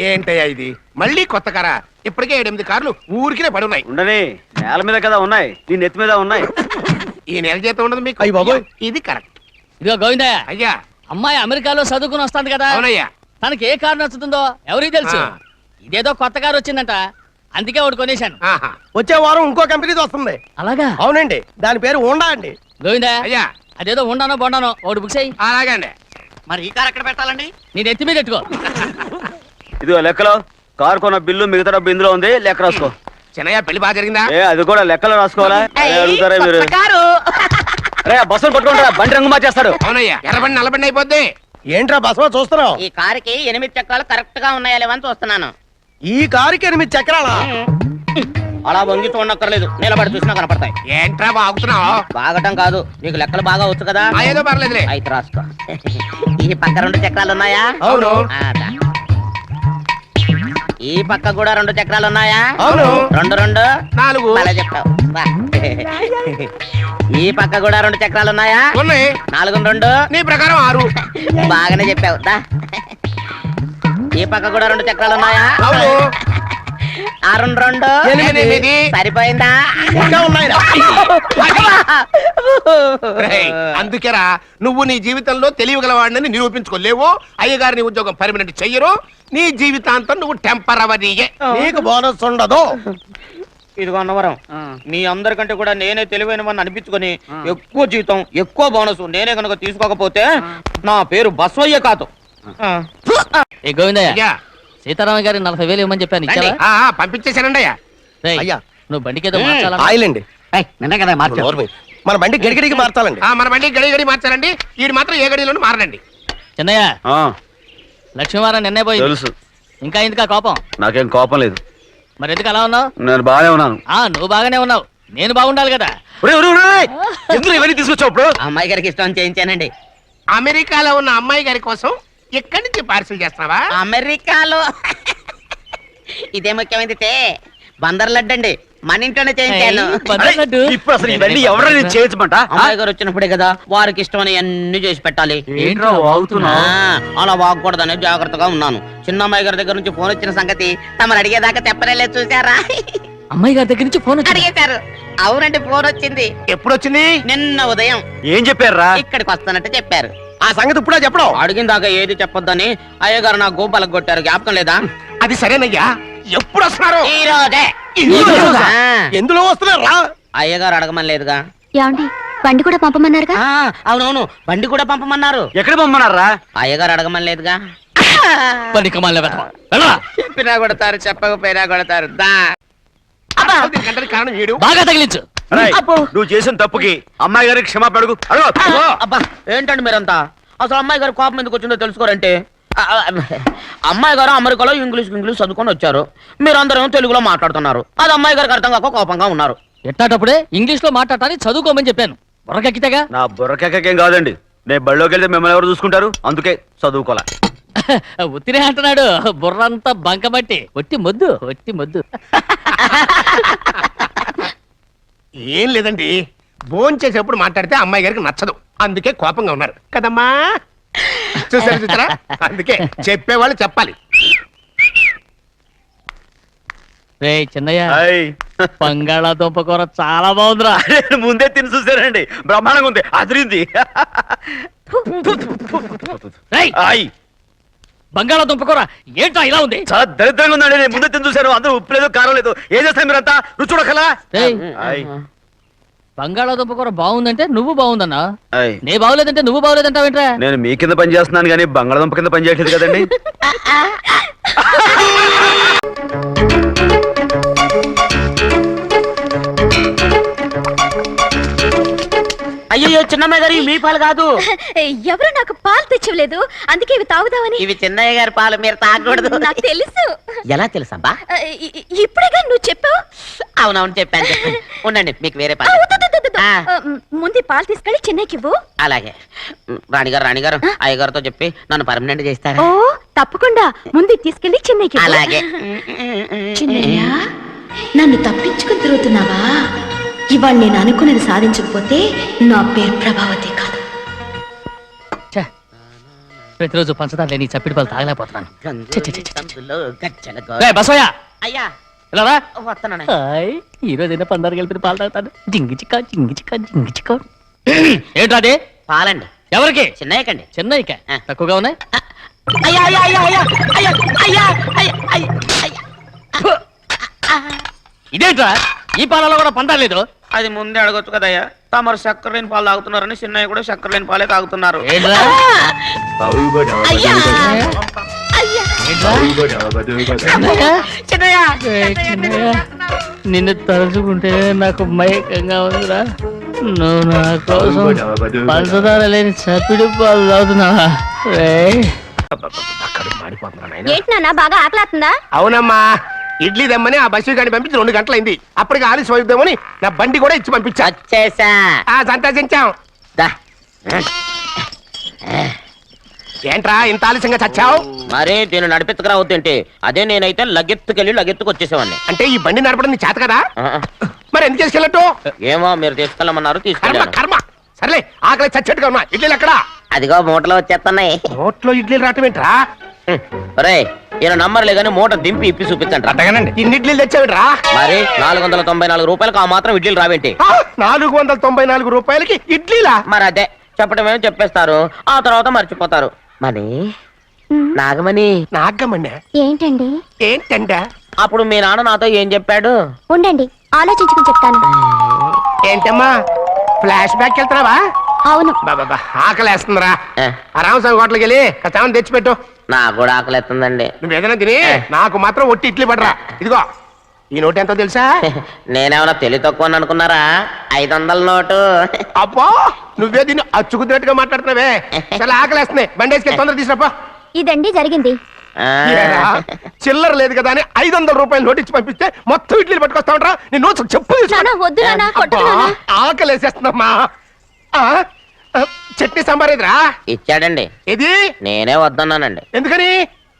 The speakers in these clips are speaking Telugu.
ఏంటయ్యా ఇది? మళ్ళీ కొత్త కారా? ఇప్పటికే ఏడెనిమిది కార్లు ఊరికినే పడున్నాయి. ఉండని నేల మీద కదా ఉన్నాయి నీ నెత్తి మీద ఉన్నాయి. ఈ నెల జీతం ఉండదు మీకు? అయ్య బాబోయ్. ఇది కరెక్ట్. ఇదిగో గోవిందయ్య అయ్యా. అమ్మాయి అమెరికాలో చదువుకుని వస్తాంది కదా. అవునయ్యా. తనకి ఏ కారు నచ్చుతుందో ఎవరికి తెలుసు? ఆ. ఇదేదో కొత్త కారు వచ్చిందంట. అందుకే ఒకటి కొనేశాను. ఆహా. వచ్చే వారం ఇంకో కంపెనీది వస్తుంది. అలాగా? అవునండి. దాని పేరు ఉండా అండి. గోవిందయ్య అయ్యా. అదేదో ఉండానో బొండానో ఒకటి బుక్ చేయి. అలాగే అండి మరి ఈ కార్ ఎక్కడ పెట్టాలండి? నీ నెత్తి మీద పెట్టుకో ఇదిగో లెక్కలో. కారు కొన్న బిల్లు మిగతా డబ్బు ఇందులో ఉంది. లెక్క రాసుకో. చిన్నయ్య పెళ్ళి బాగా జరిగిందా? ఏ అది కూడా లెక్కలో రాసుకోవాలా? అదే అడుగుతారా మీరు రే బస్సులు పట్టుకుంటారా? బండి రంగు మార్చేస్తాడు. అవునయ్యా ఎర్రబండి నల్లబండి అయిపోద్ది. ఏంట్రా బసవ చూస్తున్నావు? ఈ కారుకి ఎనిమిది చక్రాలు కరెక్ట్గా ఉన్నాయా లేవని చూస్తున్నాను. ఈ కారుకి ఎనిమిది చక్రాలా? అలా వంగి చూడక్కర్లేదు నిలబడి చూసినా కనపడతాయి. ఏంట్రా బాగుతున్నావు? బాగటం కాదు. నీకు లెక్కలు బాగా వచ్చు కదా? ఏదో పర్లేదులే. అయితే రాసుకో. ఈ పక్క రెండు చక్రాలు ఉన్నాయా? అవును. ఈ పక్క కూడా రెండు చక్రాలు ఉన్నాయా అవును. రెండు రెండు. నాలుగు. అలా చెప్తావు బా. ఈ పక్క కూడా రెండు చక్రాలు ఉన్నాయా. ఉన్నాయి నాలుగు రెండు. నీ ప్రకారం ఆరు. బాగానే చెప్పావు. దా. ఈ పక్క కూడా రెండు చక్రాలు ఉన్నాయా అవును. ఆ రెండు. రెండు ఎనిమిది. సరిపోయిందా? ఇంకా ఉన్నాయిరా. రేయ్, అందుకేరా నువ్వు నీ జీవితంలో తెలియగలవాడిని నిరూపించుకోలేవు. అయ్యగారు నీ ఉద్యోగం పర్మనెంట్ చెయ్యరు. నీ జీవితాంతం నువ్వు టెంపరవరీయే నీకు బోనస్ ఉండదు. ఇదిగో అన్నవరం మీ అందరికంటే కూడా నేనే తెలివైన వాడిని అనిపించుకొని ఎక్కువ జీతం ఎక్కువ బోనస్ నేనే కనుక తీసుకోకపోతే నా పేరు బస్వయ్య కాదు. ఏ గోవిందయ్య. అయ్యా. సీతారామ గారి నలభై వేలు ఇవ్వమని చెప్పాను. ఇచ్చావా? పంపించేశానండి అయ్యా రేయ్, అయ్యా. నువ్వు బండికి ఆయిల్ అండి నిన్న కదా నోరు మూయి. మన బండి గడిగడికి మార్చాలండి. ఆ, మన బండి గడి గడి మార్చారండి వీడు మాత్రం ఏ గడిలోనూ మారనండి. చిన్నయ్య ఆ, లక్ష్మీవారం నిన్నే పోయింది. తెలుసు. ఇంకా ఎందుకా కోపం? నాకేం కోపం లేదు. మరి ఎందుకు అలా ఉన్నావు? నేను బాగానే ఉన్నాను. ఆ నువ్వు బాగానే ఉన్నావు. నేను బాగుండాలి కదా. ఒరేయ్, ఒరేయ్, ఒరేయ్! ఎందుకు ఇవన్నీ తీసుకొచ్చావు ఇప్పుడు? అమ్మాయి గారికి ఇష్టం చేయించానండి. అమెరికాలో ఉన్న అమ్మాయి గారి కోసం ఎక్కడి నుంచి పార్సిల్ చేస్తున్నావా అమెరికాలో. ఇదే ముఖ్యమైనది బందర్ లడ్డు అండి. మన ఇంట్లోనే చేయించాను. ఇప్పుడు అసలు ఇవన్నీ ఎవరైనా చేయించమంట? అమ్మాయి గారు వచ్చినప్పుడే కదా వారికి ఇష్టమని అన్ని చేసి పెట్టాలి. అలా వాగకూడదని జాగ్రత్తగా ఉన్నాను. చిన్న అమ్మాయి గారి దగ్గర నుంచి ఫోన్ వచ్చిన సంగతి తమరు అడిగేదాకా చెప్పలేదు చూసారా అమ్మాయి గారి దగ్గర నుంచి ఫోన్ వచ్చింది? అడిగేశారు. అవునండి ఫోన్ వచ్చింది. ఎప్పుడు వచ్చింది నిన్న ఉదయం. ఏం చెప్పారా ఇక్కడికి వస్తానంటే చెప్పారు. ఆ సంగతి ఇప్పుడే చెప్పడం. అడిగిన దాకా ఏది చెప్పొద్దని అయ్యగారు నా గోపాలకు కొట్టారు. జ్ఞాపకం లేదా? అది సరేనయ్యా. ఎప్పుడు వస్తున్నారు? ఈ రోజే ఈ రోజా? ఆ, ఎందులో వస్తున్నారు? రా. అయ్యగారు అడగమని లేదుగా? ఏమండి బండి కూడా పంపమన్నారుగా? ఆ, అవునవును. బండి కూడా పంపమన్నారు. ఎక్కడ పొమ్మన్నారా అయ్యగారు అడగమని లేదుగా? పని కమాలి వెళ్ళరా. చెప్పినా కొడతారు చెప్పకపోయినా కొడతారు. దా. కారణం వీడు బాగా తగిలించు. రేయ్, నువ్వు చేసిన తప్పుకి అమ్మాయి గారికి క్షమాపణ అడుగు. అడుగు. ఆ, అబ్బా ఏంటండి మీరంతా? అసలు అమ్మాయి గారు కోపం ఎందుకు వచ్చిందో తెలుసుకోరంటే? ఆ, ఆ, అమ్మాయి గారు అమెరికాలో ఇంగ్లీష్ ఇంగ్లీష్ చదువుకొని వచ్చారు. మీరందరూ తెలుగులో మాట్లాడుతున్నారు. అది అమ్మాయి గారికి అర్థం కాక కోపంగా ఉన్నారు. ఎట్టాటప్పుడే ఇంగ్లీష్లో మాట్లాడాలని చదువుకోమని చెప్పాను. బుర్రకెక్కితేగా? నా బుర్రకెక్కకేం కాదండి. నేను బళ్ళోకి వెళ్తే మిమ్మల్ని ఎవరు చూసుకుంటారు? అందుకే చదువుకోలే. ఉత్తినే అంటున్నాడు. బుర్రంతా బంకబట్టి ఒట్టి మొద్దు ఒట్టి మొద్దు. ఏం లేదండి. భోజనం చేసేప్పుడు మాట్లాడితే అమ్మాయి గారికి నచ్చదు. అందుకే కోపంగా ఉన్నారు. కదమ్మా. చూసారా చూసారా? అందుకే చెప్పేవాళ్ళు చెప్పాలి. రే చిన్నయ్య. హాయ్. బంగాళాదుంప కూర చాలా బాగుందిరా. నేను ముందే తిని చూసానండి బ్రహ్మాండంగా ఉంది. అదిరింది. రేయ్. హాయ్. బంగాళాదుంప కూర ఏంటో ఇలా ఉంది? చాలా దరిద్రంగా ఉందండి. నేను ముందే తిని చూశాను. అందరూ ఉప్పు లేదు కారం లేదు. ఏం చేస్తారు మీరంతా? రుచి చూడకలా హాయ్. బంగాళాదుంప కూర బాగుందంటే నువ్వు బాగుందన్నా. నే బాగులేదంటే నువ్వు బాగులేదంటావేంట్రా? నేను మీ కింద పని చేస్తున్నాను కానీ బంగాళదుంప కింద పని చేయట్లేదు కదండి. అయ్యో చిన్నమ్మాయి గారు మీ పాలు కాదు. ఎవరు నాకు పాలు తెచ్చివ్వలేదు? అందుకే ఇవి తాగుదామని. ఇవి చిన్నయ్య గారి పాలు మీరు తాగకూడదు. నాకు తెలుసు. ఎలా తెలుసబ్బా? ఇప్పుడేగా నువ్వు చెప్పావు? అవునవును చెప్పాను ఉండండి మీకు వేరే పాలు. ముందు పాలు తీసుకెళ్ళి చెన్నైకి ఇవ్వు. అలాగే. రాణిగారు రాణిగారు అయ్యగారితో చెప్పి నన్ను పర్మనెంట్ చేస్తారా? ఓ తప్పకుండా. ముందు తీసుకెళ్ళి చెన్నైకి ఇవ్వు. అలాగే. చిన్నయ్య నన్ను తప్పించుకుని తిరుగుతున్నావా? ఇవాళ నేను అనుకున్నది సాధించకపోతే నా పేరు ప్రభావతి కాదు. ఛే, ప్రతిరోజు పంచదార లేని చప్పిడి పాలు తాగలేకపోతున్నాను. ఛీ, ఛీ, ఛీ, రేయ్, అయ్యా! ఇలా రా వస్తున్నాను. హాయ్ ఈ రోజు అయినా పందారు కలిపిన పాలు తాగుతాను. జింగి చిక్క జింగి చిక్క జింగి చిక్క. ఏంట్రా అది? పాలండి. ఎవరికి? చిన్నయ్యకండి. చెన్నైకా ఆ. తక్కువగా ఉన్నాయి? అయ్యా అయ్యా అయ్యా అయ్యా అయ్యా అయ్యా అయ్యా అయ్యా అయ్యా. ఇదేంట్రా? ఈ పాలలో కూడా పందారు లేదు? అది ముందే అడగొచ్చు కదయ్యా. తమరు చక్కెర లేని పాలు తాగుతున్నారని చిన్నయ్య కూడా చక్కెర లేని పాలే తాగుతున్నారు. ఏంట్రా? అయ్యా! అయ్యా ఏంట్రా చిన్నయ్య! ఏయ్, చిన్నయ్య, నిన్ను తలుచుకుంటే నాకు మైకంగా ఉందిరా. నువ్వు నా కోసం పంచదార లేని చప్పిడి పాలు తాగుతున్నావా? నాయనా. ఏంటి నాన్న బాగా ఆకలాతుందా? అవునమ్మా. ఇడ్లీ దమ్మని ఆ బస్సు గాని పంపించి రెండు గంటలైంది. అప్పటికి ఆలస్యం అవుతామని నా బండి కూడా ఇచ్చి పంపించా. వచ్చేసా. ఆ సంతోషించాం. దా. ఏంట్రా ఇంత ఆలస్యంగా చచ్చావు? మరి దీన్ని నడిపెత్తుకురావద్దేంటి అదే నేనైతే లగెత్తుకెళ్ళి లగెత్తుకు వచ్చేసేవాడిని. అంటే ఈ బండి నడపడం నీ చేత కదా? ఆ, మరి ఎందుకు చేసుకెళ్ళట్టు? ఏమో మీరు తీసుకెళ్ళమన్నారు కర్మ తీసుకెళ్ళాను. కర్మ. సర్లే ఆకలి చచ్చేట్టుగా ఉన్నా. ఇడ్లీలు ఎక్కడా? అదిగో మూటలో వచ్చేస్తున్నాయి. నోట్లో ఇడ్లీలు రావటం ఏంట్రా? రే ఈయన నంబర్లే కానీ మూట దింపి ఇప్పి చూపించండి అట్టగానండి. ఇన్ని ఇడ్లీలు తెచ్చావిడ్రా మరి నాలుగు వందల తొంభై నాలుగు రూపాయలకు ఆ మాత్రం ఇడ్లీలు రావేంటి? నాలుగు వందల తొంభై నాలుగు రూపాయలకి ఇడ్లీలా? మరి అదే చెప్పడమేమో చెప్పేస్తారు. ఆ తర్వాత మర్చిపోతారు. మరి నాగమణి. నాగమ్మన్నా ఏంటండి? ఏంటంట అప్పుడు మీ నాన్న నాతో ఏం చెప్పాడు? ఉండండి ఆలోచించుకుని చెప్తాను. ఏంటమ్మా? ఫ్లాష్ బ్యాక్ వెళ్తున్నావా? అవును. బాబా ఆకలేస్తుందిరా. ఆ రామస్వామి హోటల్కి వెళ్ళి కచ్చామని తెచ్చిపెట్టు. నాకు కూడా ఆకలిస్తుందండి నువ్వు ఏదైనా తిని నాకు మాత్రం ఒట్టి ఇడ్లీ పడరా. ఇదిగో ఈ నోటు ఎంతో తెలుసా? నేనేమన్నా తెలివి తక్కువ అనుకున్నారా? ఐదు వందల నోటు. అబ్బో నువ్వే దీన్ని అచ్చుకుతున్నట్టుగా మాట్లాడుతున్నావే. చాలా ఆకలేస్తున్నాయి బండేసుకెళ్ళి తొందర తీసుకురాపో. ఇదండి జరిగింది. చిల్లర లేదు కదా అని ఐదు వందల రూపాయలు నోటు ఇచ్చి పంపిస్తే మొత్తం ఇడ్లీలు పట్టుకొస్తా ఉంటా నేను నోట్స్ చెప్పు తీసుకో. చట్నీ సాంబార్ ఎదురా ఇచ్చాడండి. ఇది నేనే వద్దన్నానండి. ఎందుకని?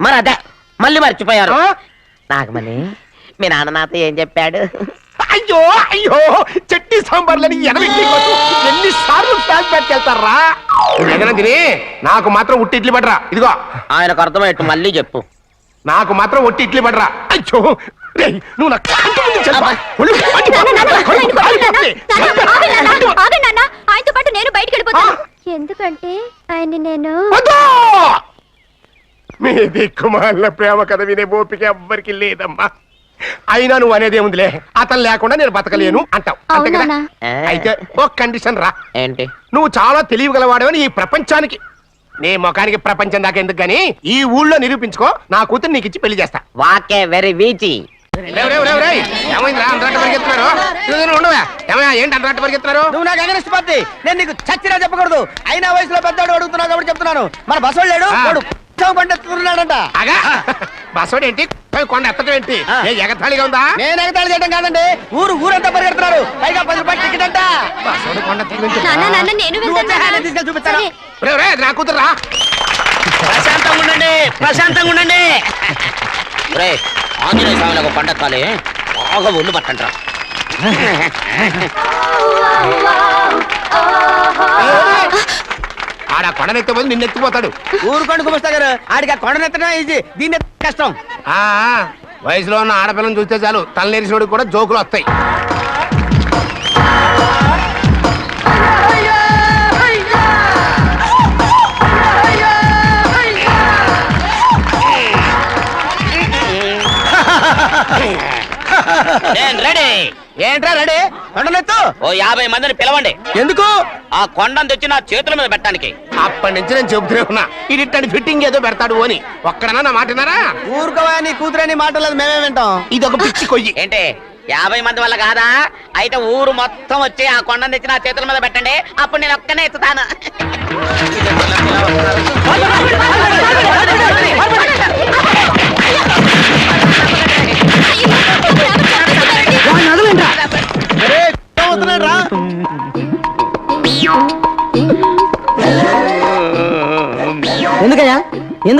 మరి అదే మళ్ళీ మర్చిపోయారు? నాగమణి మీ నాన్న నాతో ఏం చెప్పాడు? అయ్యో అయ్యో చట్నీ సాంబార్లని ఎనభై ఎన్ని సార్లు ప్యాక్ పెట్టుకెళ్తారా ఏదైనా తిని నాకు మాత్రం ఉట్టి ఇడ్లీ పడరా. ఇదిగో. ఆయనకు అర్థమయ్యట్టు మళ్ళీ చెప్పు. నాకు మాత్రం ఒట్టి ఇడ్లీ పడరా. అయ్యో రేయ్, నువ్వు నా కంటి ముందు చెప్పా. ఒళ్ళు మండిపోతుంది. నాన్న, నాన్న, కడుపు ఆయన కొట్టకు నాన్న. కాలిపోతుంది. నాన్న, ఆగండి నాన్న, ఆగండి నాన్న. ఆయనతో పాటు నేను బయటికి వెళ్ళిపోతాను ఆ. ఎందుకంటే ఆయన నేను వద్దు! మీ దిక్కుమాల ప్రేమ కథ వినే ఓపిక ఎవ్వరికి లేదమ్మా అయినా నువ్వు అనేది ఏముందిలే అతను లేకుండా నేను బతకలేను అంటావు అంతే కదా అవునా? అయితే ఒక కండిషన్ రా ఏంటి నువ్వు చాలా తెలియగలవాడవని ఈ ప్రపంచానికి నీ ముఖానికి ప్రపంచం దాకా ఎందుకు గాని ఈ ఊళ్ళో నిరూపించుకో నా కూతురు నీకు ఇచ్చి పెళ్ళి చేస్తా వాకే వెరీ వీచి. ఏమైందిరా? అంతరాట పరిగెత్తున్నారు? ఉండవా. ఏమయ్యా ఏంటి అంతరాట పరిగెత్తున్నారు? నువ్వు నాకు అగనిస్ట్ పార్టీ. నేను నీకు చచ్చినా చెప్పకూడదు. అయినా వయసులో పెద్దవాడు అడుగుతున్నావు కాబట్టి చెప్తున్నాను. మన బస్సు లేడు. వాడు పండిస్తున్నాడంట. అగా బస్సోడు ఏంటి? కొండ ఎత్తడం ఏంటి? ఎగతాళిగా ఉందా? నేను ఎగతాళి చేయడం కాదండి. ఊరు ఊరంతా పరిగెడుతున్నారు. పైగా పది రూపాయలు టికెట్ అంట. బస్సోడు కొండ తీసుకెళ్ళి చూపిస్తాను. నా కూతురు ప్రశాంతంగా ఉండండి. ప్రశాంతంగా ఉండండి. ఆంజనేయ ఒక పండగ కాలే బాగా ఒళ్ళు పట్టంటారా ఆడ కొండనెత్తే పోతే నిన్ను ఎత్తిపోతాడు ఊరు కొండకు వస్తా గారు. ఆడికి ఆ కొండనెత్తడం ఈజీ దీన్ని ఎత్తడం కష్టం. ఆ ఆ, వయసులో ఉన్న ఆడపిల్లని చూస్తే చాలు తలనేరిసినోడికి కూడా జోకులు వస్తాయి. నేను రెడీ. ఏంట్రా రెడీ? కొండనెత్తు ఓ యాభై మందిని పిలవండి. ఎందుకు? ఆ కొండను తెచ్చి నా చేతుల మీద పెట్టడానికి. అప్పటి నుంచి నేను చెబుతూనే ఉన్నా. ఇడిట్టని ఫిట్టింగ్ ఏదో పెడతాడు అని. ఒక్కడనా నా మాట విన్నారా? ఊరుకోవా నీ కూతురని మాటలేదు మేమే వింటాం. ఇది ఒక పిచ్చి కొయ్యి. ఏంటి? యాభై మంది వల్ల కాదా? అయితే ఊరు మొత్తం వచ్చి ఆ కొండను తెచ్చి నా చేతుల మీద పెట్టండి. అప్పుడు నేను ఒక్కనే ఎత్తుతాను.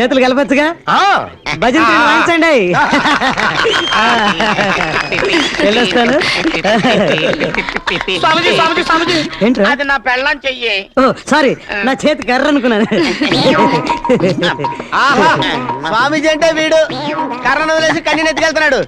చేతులు కలపచ్చుగా? ఆ, భజన వాయించండి వెళ్ళొస్తాను. స్వామీజీ స్వామీజీ స్వామీజీ. ఏంట్రా? అది నా పెళ్ళం చెయ్యి. ఓ సారీ నా చేతి కర్ర అనుకున్నాను. ఆహా. స్వామీజీ అంటే వీడు. కర్రను వదిలేసి కన్నీ ఎత్తుకెళ్తున్నాడు.